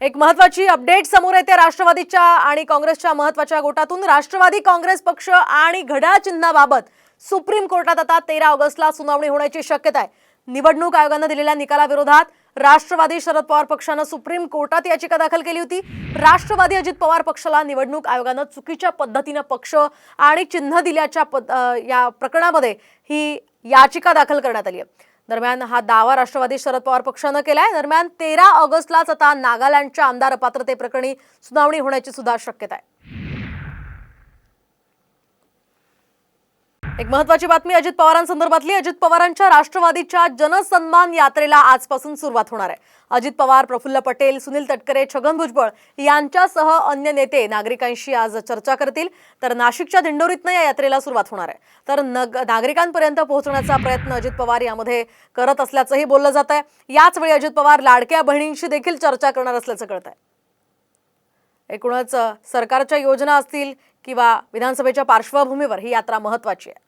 एक महत्वाची अपडेट समोर येते राष्ट्रवादीच्या आणि काँग्रेसच्या महत्त्वाच्या गोटातून. राष्ट्रवादी काँग्रेस पक्ष आणि घड्याळ चिन्हाबाबत सुप्रीम कोर्टात आता तेरा ऑगस्टला सुनावणी होण्याची शक्यता आहे. निवडणूक आयोगानं दिलेल्या निकालाविरोधात राष्ट्रवादी शरद पवार पक्षानं सुप्रीम कोर्टात याचिका दाखल केली होती. राष्ट्रवादी अजित पवार पक्षाला निवडणूक आयोगानं चुकीच्या पद्धतीनं पक्ष आणि चिन्ह दिल्याच्या पद- या प्रकरणामध्ये ही याचिका दाखल करण्यात आली आहे. दरम्यान हा दावा राष्ट्रवादी शरद पवार पक्षानं केलाय. दरम्यान तेरा ऑगस्टलाच आता नागालँडच्या आमदार अपात्रतेप्रकरणी सुनावणी होण्याची सुद्धा शक्यता आहे. एक महत्वाची बातमी अजित पवारांसंदर्भातली. अजित पवारांच्या राष्ट्रवादीच्या जनसन्मान यात्रेला आजपासून सुरुवात होणार आहे. अजित पवार प्रफुल्ल पटेल सुनील तटकरे छगन भुजबळ यांच्यासह अन्य नेते नागरिकांशी आज चर्चा करतील. तर नाशिकच्या दिंडोरीतनं या यात्रेला सुरुवात होणार आहे. तर नग नागरिकांपर्यंत पोहोचण्याचा प्रयत्न अजित पवार यामध्ये करत असल्याचंही बोललं जात आहे. याचवेळी अजित पवार लाडक्या बहिणींशी देखील चर्चा करणार असल्याचं कळत आहे एकूणच सरकारच्या योजना असतील किंवा विधानसभेच्या पार्श्वभूमीवर ही यात्रा महत्वाची आहे.